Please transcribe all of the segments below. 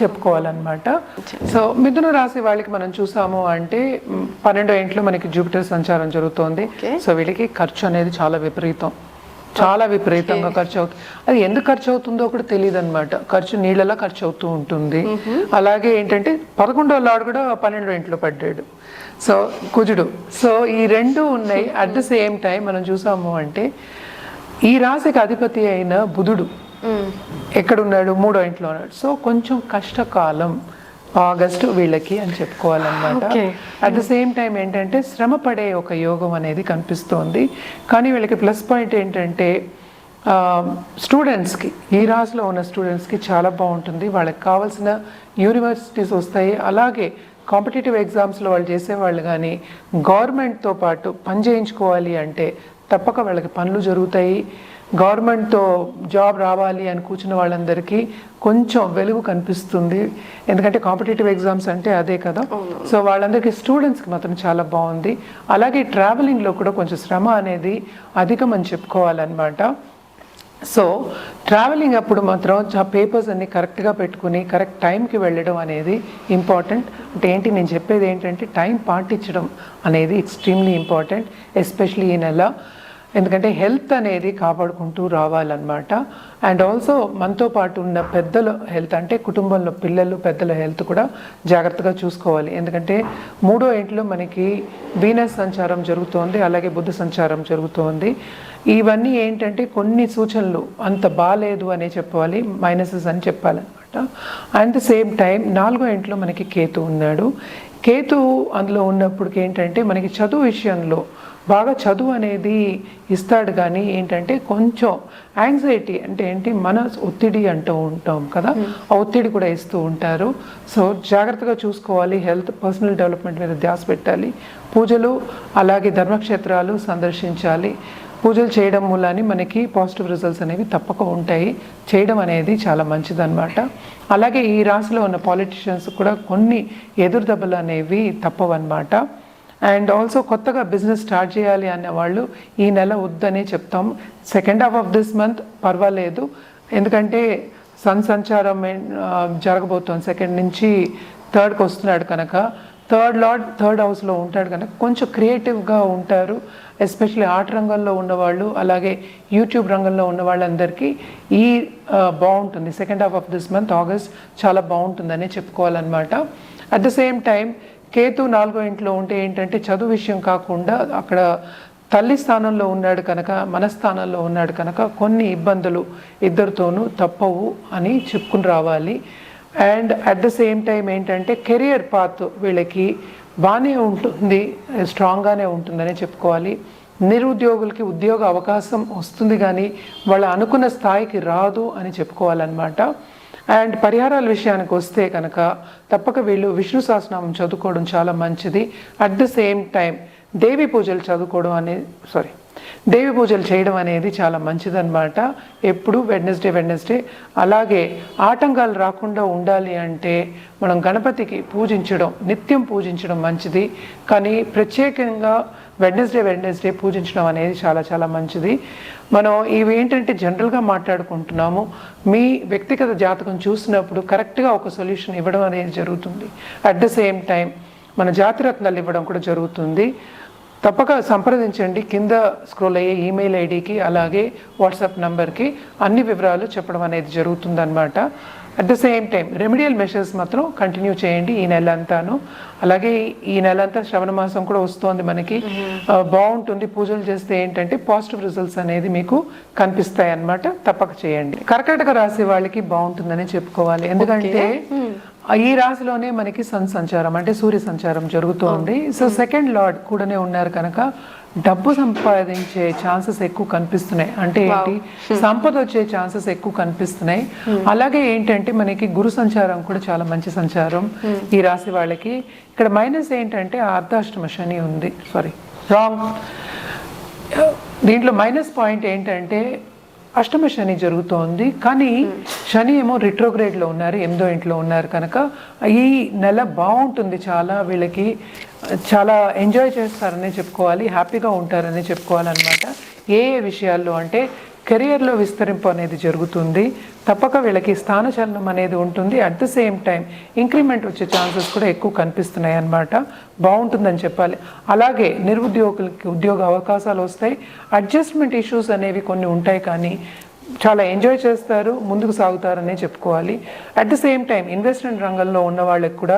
చెప్పుకోవాలన్నమాట. So మిథున రాశి వాళ్ళకి మనం చూసాము అంటే పన్నెండో ఇంట్లో మనకి జూపిటర్ సంచారం జరుగుతోంది. సో వీళ్ళకి ఖర్చు అనేది చాలా విపరీతం. చాలా విపరీతంగా ఖర్చు అవుతుంది అది ఎందుకు ఖర్చు అవుతుందో కూడా తెలియదు అనమాట ఖర్చు నీళ్ళలా ఖర్చు అవుతూ ఉంటుంది. అలాగే ఏంటంటే పదకొండో లాడు కూడా పన్నెండో ఇంట్లో పడ్డాడు. సో కుజుడు సో ఈ రెండు ఉన్నాయి అట్ ద సేమ్ టైం మనం చూసాము అంటే ఈ రాశికి అధిపతి అయిన బుధుడు. ఎక్కడున్నాడు? మూడో ఇంట్లో ఉన్నాడు. సో కొంచెం కష్టకాలం ఆగస్టు వీళ్ళకి అని చెప్పుకోవాలన్నమాట. అట్ ద సేమ్ టైం ఏంటంటే శ్రమ పడే ఒక యోగం అనేది కనిపిస్తోంది. కానీ వీళ్ళకి ప్లస్ పాయింట్ ఏంటంటే స్టూడెంట్స్కి ఈ రాశిలో ఉన్న స్టూడెంట్స్కి చాలా బాగుంటుంది. వాళ్ళకి కావాల్సిన యూనివర్సిటీస్ వస్తాయి. అలాగే కాంపిటేటివ్ ఎగ్జామ్స్లో వాళ్ళు చేసేవాళ్ళు కానీ గవర్నమెంట్తో పాటు పని చేయించుకోవాలి అంటే తప్పక వాళ్ళకి పనులు జరుగుతాయి. గవర్నమెంట్తో జాబ్ రావాలి అని కూర్చున్న వాళ్ళందరికీ కొంచెం వెలుగు కనిపిస్తుంది. ఎందుకంటే కాంపిటేటివ్ ఎగ్జామ్స్ అంటే అదే కదా. సో వాళ్ళందరికీ స్టూడెంట్స్కి మాత్రం చాలా బాగుంది. అలాగే ట్రావెలింగ్లో కూడా కొంచెం శ్రమ అనేది అధికం అని చెప్పుకోవాలన్నమాట. సో ట్రావెలింగ్ అప్పుడు మాత్రం పేపర్స్ అన్ని కరెక్ట్గా పెట్టుకుని కరెక్ట్ టైంకి వెళ్ళడం అనేది ఇంపార్టెంట్. అంటే ఏంటి నేను చెప్పేది ఏంటంటే టైం పాటించడం అనేది ఎక్స్ట్రీమ్లీ ఇంపార్టెంట్ ఎస్పెషలీ ఈ నెల. ఎందుకంటే హెల్త్ అనేది కాపాడుకుంటూ రావాలన్నమాట. అండ్ ఆల్సో మనతో పాటు ఉన్న పెద్దల హెల్త్ అంటే కుటుంబంలో పిల్లలు పెద్దల హెల్త్ కూడా జాగ్రత్తగా చూసుకోవాలి. ఎందుకంటే మూడో ఇంట్లో మనకి వీనస్ సంచారం జరుగుతోంది అలాగే బుద్ధ సంచారం జరుగుతోంది. ఇవన్నీ ఏంటంటే కొన్ని సూచనలు అంత బాగాలేదు అనే చెప్పాలి మైనసెస్ అని చెప్పాలన్నమాట. అట్ ద సేమ్ టైం నాలుగో ఇంట్లో మనకి కేతు ఉన్నాడు. కేతు అందులో ఉన్నప్పటికి ఏంటంటే మనకి చదువు విషయంలో బాగా చదువు అనేది ఇస్తాడు కానీ ఏంటంటే కొంచెం యాంగ్జైటీ అంటే ఏంటి మన ఒత్తిడి అంటూ ఉంటాం కదా ఆ ఒత్తిడి కూడా ఇస్తూ ఉంటారు. సో జాగ్రత్తగా చూసుకోవాలి హెల్త్ పర్సనల్ డెవలప్మెంట్ మీద ధ్యాస పెట్టాలి. పూజలు అలాగే ధర్మక్షేత్రాలు సందర్శించాలి. పూజలు చేయడం మూలాని మనకి పాజిటివ్ రిజల్ట్స్ అనేవి తప్పక ఉంటాయి. చేయడం అనేది చాలా మంచిదన్నమాట. అలాగే ఈ రాశిలో ఉన్న పాలిటిషియన్స్ కూడా కొన్ని ఎదురు దెబ్బలు అనేవి తప్పవన్నమాట. అండ్ ఆల్సో కొత్తగా బిజినెస్ స్టార్ట్ చేయాలి అనే వాళ్ళు ఈ నెల వద్దనే చెప్తాం. Second half of this month పర్వాలేదు. ఎందుకంటే సన్ సంచారం జరగబోతోంది. సెకండ్ నుంచి థర్డ్కి వస్తున్నాడు కనుక. థర్డ్ లార్డ్ థర్డ్ హౌస్లో ఉంటాడు కనుక కొంచెం క్రియేటివ్గా ఉంటారు. ఎస్పెషల్లీ ఆర్ట్ రంగంలో ఉన్నవాళ్ళు అలాగే యూట్యూబ్ రంగంలో ఉన్న వాళ్ళందరికీ ఈ బాగుంటుంది. Second half of this month August చాలా బాగుంటుందనే చెప్పుకోవాలన్నమాట. At the same time Ketu నాలుగో ఇంట్లో ఉంటే ఏంటంటే చదువు విషయం కాకుండా అక్కడ తల్లి స్థానంలో ఉన్నాడు కనుక మన స్థానంలో ఉన్నాడు కనుక కొన్ని ఇబ్బందులు ఇద్దరితోనూ తప్పవు అని చెప్పుకుని రావాలి. And at the same time ఏంటంటే కెరియర్ పాత్ వీళ్ళకి బాగానే ఉంటుంది స్ట్రాంగ్గానే ఉంటుందని చెప్పుకోవాలి. నిరుద్యోగులకి ఉద్యోగ అవకాశం వస్తుంది కానీ వాళ్ళు అనుకున్న స్థాయికి రాదు అని చెప్పుకోవాలన్నమాట. అండ్ పరిహారాల విషయానికి వస్తే కనుక తప్పక వీళ్ళు విష్ణు సహస్రనామం చదువుకోవడం చాలా మంచిది. At the same time Devi పూజలు చదువుకోవడం అనేది సారీ దేవి పూజలు చేయడం అనేది చాలా మంచిదన్నమాట. ఎప్పుడు వెడ్నెస్డే వెడ్నెస్డే. అలాగే ఆటంకాలు రాకుండా ఉండాలి అంటే మనం గణపతికి పూజించడం నిత్యం పూజించడం మంచిది. కానీ ప్రత్యేకంగా వెడ్నెస్డే వెడ్నెస్డే పూజించడం అనేది చాలా చాలా మంచిది. మనం ఇవి ఏంటంటే జనరల్గా మాట్లాడుకుంటున్నాము. మీ వ్యక్తిగత జాతకం చూసినప్పుడు కరెక్ట్గా ఒక సొల్యూషన్ ఇవ్వడం అనేది జరుగుతుంది. అట్ ద సేమ్ టైం మన జాతిరత్నాలు ఇవ్వడం కూడా జరుగుతుంది. తప్పక సంప్రదించండి. కింద స్క్రోల్ అయ్యే ఈమెయిల్ ఐడికి అలాగే వాట్సాప్ నంబర్కి అన్ని వివరాలు చెప్పడం అనేది జరుగుతుందన్నమాట. At the same time remedial measures మాత్రం కంటిన్యూ చేయండి ఈ నెల అంతాను అలాగే ఈ నెల అంతా శ్రవణ మాసం కూడా వస్తోంది మనకి. బాగుంటుంది. పూజలు చేస్తే ఏంటంటే పాజిటివ్ రిజల్ట్స్ అనేది మీకు కనిపిస్తాయి అన్నమాట తప్పక చేయండి. కర్కాటక రాశి వాళ్ళకి బాగుంటుందని చెప్పుకోవాలి. ఎందుకంటే ఈ రాశిలోనే మనకి సన్ సంచారం అంటే సూర్య సంచారం జరుగుతోంది సో సెకండ్ లార్డ్ కూడానే ఉన్నారు కనుక డబ్బు సంపాదించే ఛాన్సెస్ ఎక్కువ కనిపిస్తున్నాయి. అంటే ఏంటి? సంపద వచ్చే ఛాన్సెస్ ఎక్కువ కనిపిస్తున్నాయి. అలాగే ఏంటంటే మనకి గురు సంచారం కూడా చాలా మంచి సంచారం ఈ రాశి వాళ్ళకి. ఇక్కడ మైనస్ ఏంటంటే అర్ధాష్టమ శని ఉంది. సారీ రాంగ్ దీంట్లో మైనస్ పాయింట్ ఏంటంటే అష్టమ శని జరుగుతోంది కానీ శని ఏమో రిట్రోగ్రేడ్లో ఉన్నారు ఎనిమిదో ఇంట్లో ఉన్నారు కనుక ఈ నెల బాగుంటుంది చాలా వీళ్ళకి చాలా ఎంజాయ్ చేస్తారని చెప్పుకోవాలి హ్యాపీగా ఉంటారని చెప్పుకోవాలన్నమాట. ఏ ఏ విషయాల్లో అంటే కెరియర్లో విస్తరింపు అనేది జరుగుతుంది. తప్పక వీళ్ళకి స్థానచలనం అనేది ఉంటుంది. At the same time increment వచ్చే ఛాన్సెస్ కూడా ఎక్కువ కనిపిస్తున్నాయి అన్నమాట. బాగుంటుందని చెప్పాలి. అలాగే నిరుద్యోగులకి ఉద్యోగ అవకాశాలు వస్తాయి. అడ్జస్ట్మెంట్ ఇష్యూస్ అనేవి కొన్ని ఉంటాయి కానీ చాలా ఎంజాయ్ చేస్తారు ముందుకు సాగుతారనే చెప్పుకోవాలి. At the same time investment రంగంలో ఉన్న వాళ్ళకి కూడా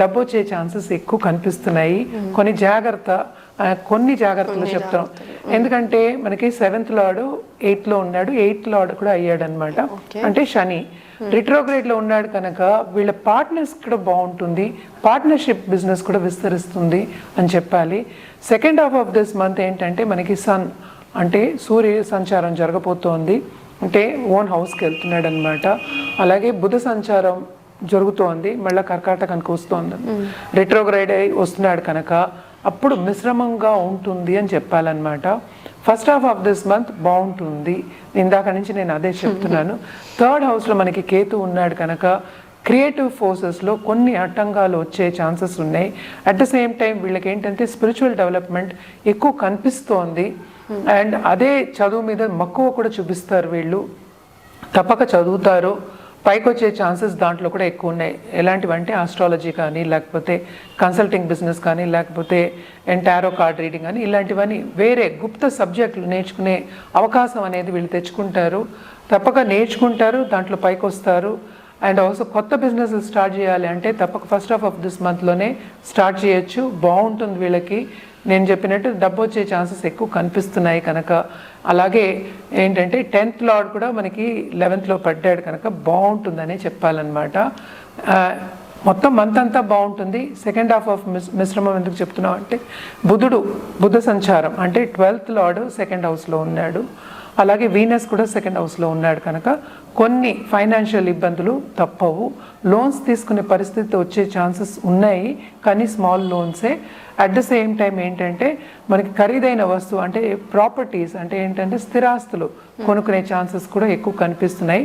డబ్బు వచ్చే ఛాన్సెస్ ఎక్కువ కనిపిస్తున్నాయి. కొన్ని జాగ్రత్త కొన్ని జాగ్రత్తలు చెప్తాం. ఎందుకంటే మనకి సెవెంత్ లాడు ఎయిత్లో ఉన్నాడు. ఎయిత్ లాడు కూడా అయ్యాడు అనమాట అంటే శని. రిట్రోగ్రేడ్లో ఉన్నాడు కనుక వీళ్ళ పార్ట్నర్స్ కూడా బాగుంటుంది. పార్ట్నర్షిప్ బిజినెస్ కూడా విస్తరిస్తుంది అని చెప్పాలి. Second half of this month ఏంటంటే మనకి సన్. అంటే సూర్య సంచారం జరగబోతోంది. అంటే ఓన్ హౌస్కి వెళ్తున్నాడు అనమాట అలాగే బుధ సంచారం జరుగుతోంది. మళ్ళీ కర్కాటకానికి వస్తోంది. రిట్రోగ్రైడ్ అయి వస్తున్నాడు కనుక అప్పుడు మిశ్రమంగా ఉంటుంది అని చెప్పాలన్నమాట. First half of this month బాగుంటుంది. ఇందాక నుంచి నేను అదే చెప్తున్నాను. థర్డ్ హౌస్లో మనకి కేతు ఉన్నాడు కనుక క్రియేటివ్ ఫోర్సెస్లో కొన్ని ఆటంకాలు వచ్చే ఛాన్సెస్ ఉన్నాయి. అట్ ద సేమ్ టైం వీళ్ళకి ఏంటంటే స్పిరిచువల్ డెవలప్మెంట్ ఎక్కువ కనిపిస్తోంది. అండ్ అదే చదువు మీద మక్కువ కూడా చూపిస్తారు వీళ్ళు. తప్పక చదువుతారు. పైకి వచ్చే ఛాన్సెస్ దాంట్లో కూడా ఎక్కువ ఉన్నాయి. ఎలాంటివంటే ఆస్ట్రాలజీ కానీ లేకపోతే కన్సల్టింగ్ బిజినెస్ కానీ లేకపోతే ఎంటారో కార్డ్ రీడింగ్ కానీ ఇలాంటివన్నీ వేరే గుప్త సబ్జెక్టులు నేర్చుకునే అవకాశం అనేది వీళ్ళు తెచ్చుకుంటారు. తప్పక నేర్చుకుంటారు దాంట్లో పైకి వస్తారు అండ్ ఆల్సో కొత్త బిజినెస్ స్టార్ట్ చేయాలి అంటే తప్పక ఫస్ట్ హాఫ్ ఆఫ్ దిస్ మంత్లోనే స్టార్ట్ చేయొచ్చు. బాగుంటుంది వీళ్ళకి. నేను చెప్పినట్టు డబ్బు వచ్చే ఛాన్సెస్ ఎక్కువ కనిపిస్తున్నాయి కనుక. అలాగే ఏంటంటే టెన్త్ లాడ్ కూడా మనకి లెవెన్త్లో పడ్డాడు కనుక బాగుంటుందని చెప్పాలన్నమాట. మొత్తం మంత్ అంతా బాగుంటుంది. సెకండ్ హాఫ్ ఆఫ్ మిస్ మిశ్రమం ఎందుకు చెప్తున్నాం అంటే బుధుడు బుధ సంచారం అంటే ట్వెల్త్ లార్డ్ సెకండ్ హౌస్లో ఉన్నాడు. అలాగే వీనస్ కూడా సెకండ్ హౌస్లో ఉన్నాడు కనుక. కొన్ని ఫైనాన్షియల్ ఇబ్బందులు తప్పవు. లోన్స్ తీసుకునే పరిస్థితి వచ్చే ఛాన్సెస్ ఉన్నాయి. కానీ స్మాల్ లోన్సే అట్ ద సేమ్ టైం ఏంటంటే మనకి ఖరీదైన వస్తువు అంటే ప్రాపర్టీస్ అంటే ఏంటంటే స్థిరాస్తులు కొనుక్కునే ఛాన్సెస్ కూడా ఎక్కువ కనిపిస్తున్నాయి.